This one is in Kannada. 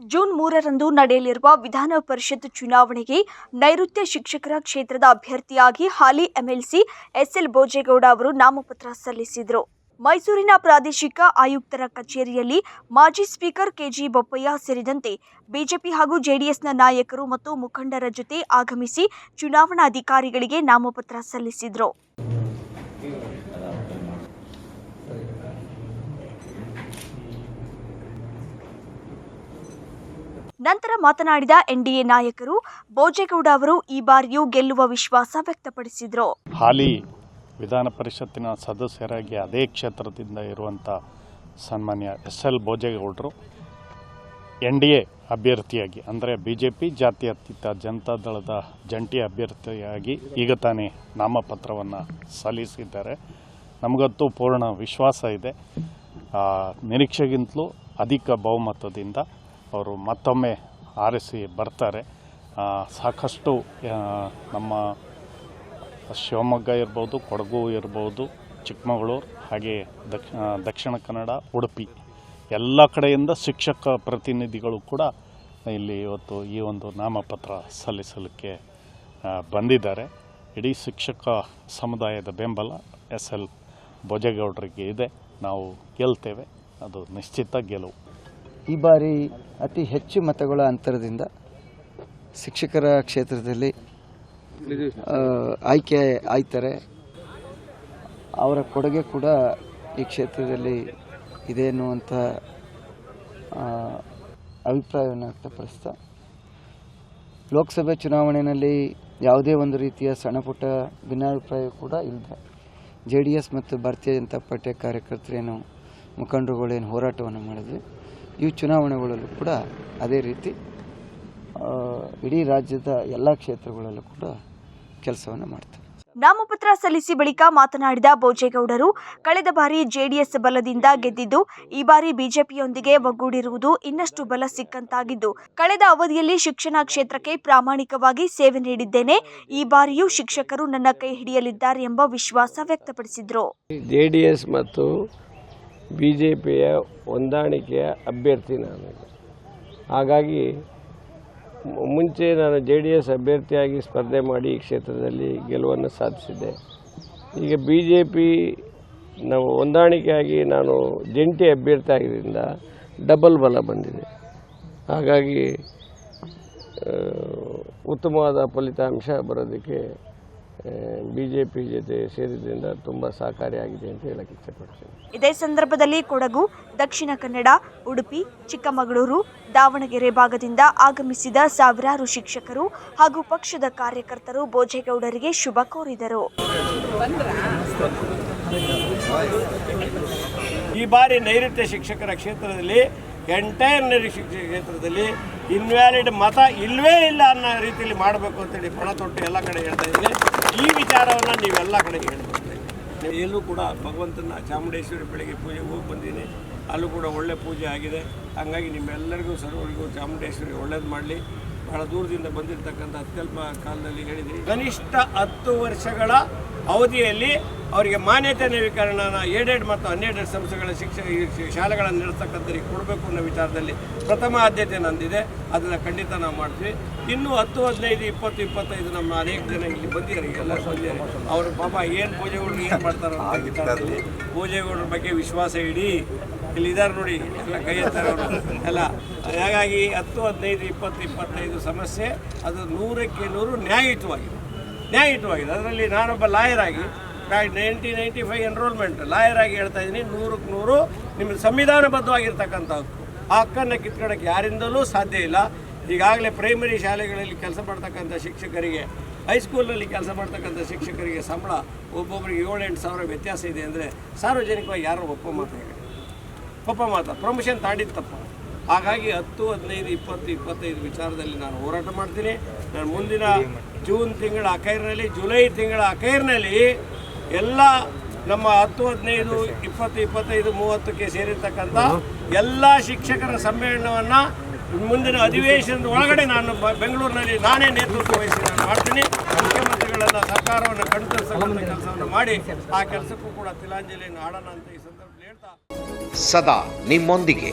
ಜೂನ್ ಮೂರರಂದು ನಡೆಯಲಿರುವ ವಿಧಾನ ಪರಿಷತ್ ಚುನಾವಣೆಗೆ ನೈಋತ್ಯ ಶಿಕ್ಷಕರ ಕ್ಷೇತ್ರದ ಅಭ್ಯರ್ಥಿಯಾಗಿ ಹಾಲಿ ಎಂಎಲ್ಸಿ ಎಸ್ಎಲ್ ಭೋಜೇಗೌಡ ಅವರು ನಾಮಪತ್ರ ಸಲ್ಲಿಸಿದರು. ಮೈಸೂರಿನ ಪ್ರಾದೇಶಿಕ ಆಯುಕ್ತರ ಕಚೇರಿಯಲ್ಲಿ ಮಾಜಿ ಸ್ಪೀಕರ್ ಕೆಜಿ ಬೊಪ್ಪಯ್ಯ ಸೇರಿದಂತೆ ಬಿಜೆಪಿ ಹಾಗೂ ಜೆಡಿಎಸ್ನ ನಾಯಕರು ಮತ್ತು ಮುಖಂಡರ ಜೊತೆ ಆಗಮಿಸಿ ಚುನಾವಣಾಧಿಕಾರಿಗಳಿಗೆ ನಾಮಪತ್ರ ಸಲ್ಲಿಸಿದರು. ನಂತರ ಮಾತನಾಡಿದ ಎನ್ಡಿಎ ನಾಯಕರು ಭೋಜೇಗೌಡ ಅವರು ಈ ಬಾರಿಯೂ ಗೆಲ್ಲುವ ವಿಶ್ವಾಸ ವ್ಯಕ್ತಪಡಿಸಿದರು. ಹಾಲಿ ವಿಧಾನ ಪರಿಷತ್ತಿನ ಸದಸ್ಯರಾಗಿ ಅದೇ ಕ್ಷೇತ್ರದಿಂದ ಇರುವಂಥ ಸನ್ಮಾನ್ಯ ಎಸ್ ಎಲ್ ಭೋಜೇಗೌಡರು ಎನ್ ಡಿ ಎ ಅಭ್ಯರ್ಥಿಯಾಗಿ, ಅಂದರೆ ಬಿ ಜೆ ಪಿ ಜಾತ್ಯತೀತ ಜನತಾದಳದ ಜಂಟಿ ಅಭ್ಯರ್ಥಿಯಾಗಿ ಈಗ ತಾನೇ ನಾಮಪತ್ರವನ್ನು ಸಲ್ಲಿಸಿದ್ದಾರೆ. ನಮಗಂತೂ ಪೂರ್ಣ ವಿಶ್ವಾಸ ಇದೆ. ನಿರೀಕ್ಷೆಗಿಂತಲೂ ಅಧಿಕ ಬಹುಮತದಿಂದ ಅವರು ಮತ್ತೊಮ್ಮೆ ಆರಿಸಿ ಬರ್ತಾರೆ. ಸಾಕಷ್ಟು ನಮ್ಮ ಶಿವಮೊಗ್ಗ ಇರ್ಬೋದು, ಕೊಡಗು ಇರ್ಬೋದು, ಚಿಕ್ಕಮಗಳೂರು, ಹಾಗೆ ದಕ್ಷ ದಕ್ಷಿಣ ಕನ್ನಡ, ಉಡುಪಿ ಎಲ್ಲ ಕಡೆಯಿಂದ ಶಿಕ್ಷಕ ಪ್ರತಿನಿಧಿಗಳು ಕೂಡ ಇಲ್ಲಿ ಇವತ್ತು ಈ ಒಂದು ನಾಮಪತ್ರ ಸಲ್ಲಿಸಲಿಕ್ಕೆ ಬಂದಿದ್ದಾರೆ. ಇಡೀ ಶಿಕ್ಷಕ ಸಮುದಾಯದ ಬೆಂಬಲ ಎಸ್ ಎಲ್ ಭೋಜೇಗೌಡರಿಗೆ ಇದೆ. ನಾವು ಗೆಲ್ತೇವೆ. ಅದು ನಿಶ್ಚಿತ ಗೆಲುವು. ಈ ಬಾರಿ ಅತಿ ಹೆಚ್ಚು ಮತಗಳ ಅಂತರದಿಂದ ಶಿಕ್ಷಕರ ಕ್ಷೇತ್ರದಲ್ಲಿ ಆಯ್ಕೆ ಆಯ್ತಾರೆ. ಅವರ ಕೊಡುಗೆ ಕೂಡ ಈ ಕ್ಷೇತ್ರದಲ್ಲಿ ಇದೆ ಎನ್ನುವಂಥ ಆ, ಅಭಿಪ್ರಾಯವನ್ನು ವ್ಯಕ್ತಪಡಿಸ್ತಾ ಲೋಕಸಭೆ ಚುನಾವಣೆಯಲ್ಲಿ ಯಾವುದೇ ಒಂದು ರೀತಿಯ ಸಣ್ಣಪುಟ್ಟ ಭಿನ್ನಾಭಿಪ್ರಾಯ ಕೂಡ ಇಲ್ಲದೆ ಜೆ ಡಿ ಎಸ್ ಮತ್ತು ಭಾರತೀಯ ಜನತಾ ಪಾರ್ಟಿಯ ಕಾರ್ಯಕರ್ತರೇನು ಮುಖಂಡರುಗಳೇನು ಹೋರಾಟವನ್ನು ಮಾಡಿದ್ವಿ. ಈ ಚುನಾವಣೆಗಳಲ್ಲೂ ಕೂಡ ಅದೇ ರೀತಿ ಇಡೀ ರಾಜ್ಯದ ಎಲ್ಲ ಕ್ಷೇತ್ರಗಳಲ್ಲೂ ಕೂಡ ಕೆಲಸವನ್ನು ಮಾಡ್ತಾರೆ. ನಾಮಪತ್ರ ಸಲ್ಲಿಸಿ ಬಳಿಕ ಮಾತನಾಡಿದ ಭೋಜೇಗೌಡರು ಕಳೆದ ಬಾರಿ ಜೆಡಿಎಸ್ ಬಲದಿಂದ ಗೆದ್ದಿದ್ದು ಈ ಬಾರಿ ಬಿಜೆಪಿಯೊಂದಿಗೆ ಒಗ್ಗೂಡಿರುವುದು ಇನ್ನಷ್ಟು ಬಲ ಸಿಕ್ಕಂತಾಗಿದ್ದು ಕಳೆದ ಅವಧಿಯಲ್ಲಿ ಶಿಕ್ಷಣ ಕ್ಷೇತ್ರಕ್ಕೆ ಪ್ರಾಮಾಣಿಕವಾಗಿ ಸೇವೆ ನೀಡಿದ್ದೇನೆ ಈ ಬಾರಿಯೂ ಶಿಕ್ಷಕರು ನನ್ನ ಕೈ ಹಿಡಿಯಲಿದ್ದಾರೆ ಎಂಬ ವಿಶ್ವಾಸ ವ್ಯಕ್ತಪಡಿಸಿದರು. ಜೆಡಿಎಸ್ ಡಿ ಎಸ್ ಮತ್ತು ಬಿ ಜೆ ಪಿಯ ಹೊಂದಾಣಿಕೆಯ ಅಭ್ಯರ್ಥಿ ನಾನು. ಹಾಗಾಗಿ ಮುಂಚೆ ನಾನು ಜೆ ಡಿ ಎಸ್ ಅಭ್ಯರ್ಥಿಯಾಗಿ ಸ್ಪರ್ಧೆ ಮಾಡಿ ಈ ಕ್ಷೇತ್ರದಲ್ಲಿ ಗೆಲುವನ್ನು ಸಾಧಿಸಿದ್ದೆ. ಈಗ ಬಿ ಜೆ ಪಿ ನಾವು ಹೊಂದಾಣಿಕೆಯಾಗಿ ನಾನು ಜಂಟಿ ಅಭ್ಯರ್ಥಿ ಆಗಿದ್ದರಿಂದ ಡಬಲ್ ಬಲ ಬಂದಿದೆ. ಹಾಗಾಗಿ ಉತ್ತಮವಾದ ಫಲಿತಾಂಶ ಬರೋದಕ್ಕೆ ಬಿ ಜೆ ಪಿ ಜೊತೆ ಸೇರಿದ್ದರಿಂದ ತುಂಬ ಸಹಕಾರಿಯಾಗಿದೆ ಅಂತ ಹೇಳಕ್ಕೆ ಇಷ್ಟಪಡ್ತೀನಿ. ಇದೇ ಸಂದರ್ಭದಲ್ಲಿ ಕೊಡಗು, ದಕ್ಷಿಣ ಕನ್ನಡ, ಉಡುಪಿ, ಚಿಕ್ಕಮಗಳೂರು, ದಾವಣಗೆರೆ ಭಾಗದಿಂದ ಆಗಮಿಸಿದ ಸಾವಿರಾರು ಶಿಕ್ಷಕರು ಹಾಗೂ ಪಕ್ಷದ ಕಾರ್ಯಕರ್ತರು ಭೋಜೇಗೌಡರಿಗೆ ಶುಭ ಕೋರಿದರು. ಈ ಬಾರಿ ನೈಋತ್ಯ ಶಿಕ್ಷಕರ ಕ್ಷೇತ್ರದಲ್ಲಿ ಎಂಟೈರ್ ಶಿಕ್ಷಕ ಕ್ಷೇತ್ರದಲ್ಲಿ ಇನ್ವ್ಯಾಲಿಡ್ ಮತ ಇಲ್ಲವೇ ಇಲ್ಲ ಅನ್ನೋ ರೀತಿಯಲ್ಲಿ ಮಾಡಬೇಕು ಅಂತೇಳಿ ಪಣ ತೊಟ್ಟು ಎಲ್ಲ ಕಡೆ ಹೇಳ್ತಾ ಇದ್ದೀನಿ. ಈ ವಿಚಾರವನ್ನು ನೀವೆಲ್ಲ ಕಡೆ ಹೇಳ್ಬೇಕು. ಎಲ್ಲೂ ಕೂಡ ಭಗವಂತನ ಚಾಮುಂಡೇಶ್ವರಿ ಬೆಳಗ್ಗೆ ಪೂಜೆಗೆ ಹೋಗಿ ಬಂದಿದ್ದೀನಿ ಅಲ್ಲೂ ಕೂಡ ಒಳ್ಳೆ ಪೂಜೆ ಆಗಿದೆ. ಹಾಗಾಗಿ ನಿಮ್ಮೆಲ್ಲರಿಗೂ, ಸರ್ವರಿಗೂ ಚಾಮುಂಡೇಶ್ವರಿ ಒಳ್ಳೇದು ಮಾಡಲಿ. ಬಹಳ ದೂರದಿಂದ ಬಂದಿರತಕ್ಕಂಥ ಅತ್ಯಲ್ಪ ಕಾಲದಲ್ಲಿ ಹೇಳಿದ್ದೀನಿ ಕನಿಷ್ಠ ಹತ್ತು ವರ್ಷಗಳ ಅವಧಿಯಲ್ಲಿ ಅವರಿಗೆ ಮಾನ್ಯತೆ ನವೀಕರಣನ ಏಡೆಡ್ ಮತ್ತು ಅನ್ಎಡೆಡ್ ಸಂಸ್ಥೆಗಳ ಶಿಕ್ಷಣ ಶಾಲೆಗಳನ್ನು ನಡೆಸ್ತಕ್ಕಂಥವ್ರಿಗೆ ಕೊಡಬೇಕು ಅನ್ನೋ ವಿಚಾರದಲ್ಲಿ ಪ್ರಥಮ ಆದ್ಯತೆ ನಂದಿದೆ. ಅದನ್ನು ಖಂಡಿತ ನಾವು ಮಾಡ್ತೀವಿ. ಇನ್ನೂ ಹತ್ತು ಹದಿನೈದು ಇಪ್ಪತ್ತು ಇಪ್ಪತ್ತೈದು ನಮ್ಮ ಅನೇಕ ಜನ ಇಲ್ಲಿ ಬಂದಿದ್ದಾರೆ. ಎಲ್ಲ ಬಂದಿದ್ದಾರೆ. ಅವರು ಪಾಪ ಏನು ಪೂಜೆಗಳು ಏನು ಮಾಡ್ತಾರೋ ವಿಚಾರದಲ್ಲಿ ಪೂಜೆಗಳ ಬಗ್ಗೆ ವಿಶ್ವಾಸ ಇಡೀ ಇಲ್ಲಿ ಇದ್ದಾರೆ ನೋಡಿ. ಎಲ್ಲ ಕೈ ಎತ್ತಾರೆ ಅವರು. ಎಲ್ಲ. ಹಾಗಾಗಿ ಹತ್ತು ಹದಿನೈದು ಇಪ್ಪತ್ತು ಇಪ್ಪತ್ತೈದು ಸಮಸ್ಯೆ ಅದು ನೂರಕ್ಕೆ ನೂರು ನ್ಯಾಯಯುತವಾಗಿದೆ. ನ್ಯಾಯಯುತವಾಗಿದೆ. ಅದರಲ್ಲಿ ನಾನೊಬ್ಬ ಲಾಯರ್ ಆಗಿ nineteen ninety five enrolment lawyer ಆಗಿ ಹೇಳ್ತಾ ಇದ್ದೀನಿ ನೂರಕ್ಕೆ ನೂರು. ನಿಮ್ಮ ಸಂವಿಧಾನಬದ್ಧವಾಗಿರ್ತಕ್ಕಂಥ ಹಕ್ಕು ಆ ಹಕ್ಕನ್ನು ಕಿತ್ಕೊಳ್ಳೋಕ್ಕೆ ಯಾರಿಂದಲೂ ಸಾಧ್ಯ ಇಲ್ಲ. ಈಗಾಗಲೇ ಪ್ರೈಮರಿ ಶಾಲೆಗಳಲ್ಲಿ ಕೆಲಸ ಮಾಡ್ತಕ್ಕಂಥ ಶಿಕ್ಷಕರಿಗೆ ಹೈಸ್ಕೂಲ್ನಲ್ಲಿ ಕೆಲಸ ಮಾಡ್ತಕ್ಕಂಥ ಶಿಕ್ಷಕರಿಗೆ ಸಂಬಳ ಒಬ್ಬೊಬ್ಬರಿಗೆ ಏಳೆಂಟು ಎಂಟು ಸಾವಿರ ವ್ಯತ್ಯಾಸ ಇದೆ ಅಂದರೆ ಸಾರ್ವಜನಿಕವಾಗಿ ಯಾರು ಒಪ್ಪ ಮಾತಾಡಿ ಒಪ್ಪ ಮಾತ ಪ್ರಮೋಷನ್ ತಾಂಡಿದ ತಪ್ಪು ಹಾಗಾಗಿ ಹತ್ತು ಹದಿನೈದು ಇಪ್ಪತ್ತು ಇಪ್ಪತ್ತೈದು ವಿಚಾರದಲ್ಲಿ ನಾನು ಹೋರಾಟ ಮಾಡ್ತೀನಿ. ನಾನು ಮುಂದಿನ ಜೂನ್ ತಿಂಗಳ ಅಖೈರ್ನಲ್ಲಿ ಜುಲೈ ತಿಂಗಳ ಅಖೈರಿನಲ್ಲಿ ಎಲ್ಲ ನಮ್ಮ ಹತ್ತು ಹದಿನೈದು ಇಪ್ಪತ್ತು ಇಪ್ಪತ್ತೈದು ಮೂವತ್ತಕ್ಕೆ ಸೇರಿರ್ತಕ್ಕಂಥ ಎಲ್ಲ ಶಿಕ್ಷಕರ ಸಮ್ಮೇಳನವನ್ನು ಮುಂದಿನ ಅಧಿವೇಶನದ ಒಳಗಡೆ ನಾನು ಬೆಂಗಳೂರಿನಲ್ಲಿ ನಾನೇ ನೇತೃತ್ವ ವಹಿಸಿ ನಾನು ಮಾಡ್ತೀನಿ. ಮುಖ್ಯಮಂತ್ರಿಗಳನ್ನು ಸರ್ಕಾರವನ್ನು ಕಣ್ತರಿಸತಕ್ಕಂಥ ಕೆಲಸವನ್ನು ಮಾಡಿ ಆ ಕೆಲಸಕ್ಕೂ ಕೂಡ ತಿಲಾಂಜಲಿಯನ್ನು ಆಡೋಣ ಅಂತ ಈ ಸಂದರ್ಭದಲ್ಲಿ ಹೇಳ್ತಾ ಸದಾ ನಿಮ್ಮೊಂದಿಗೆ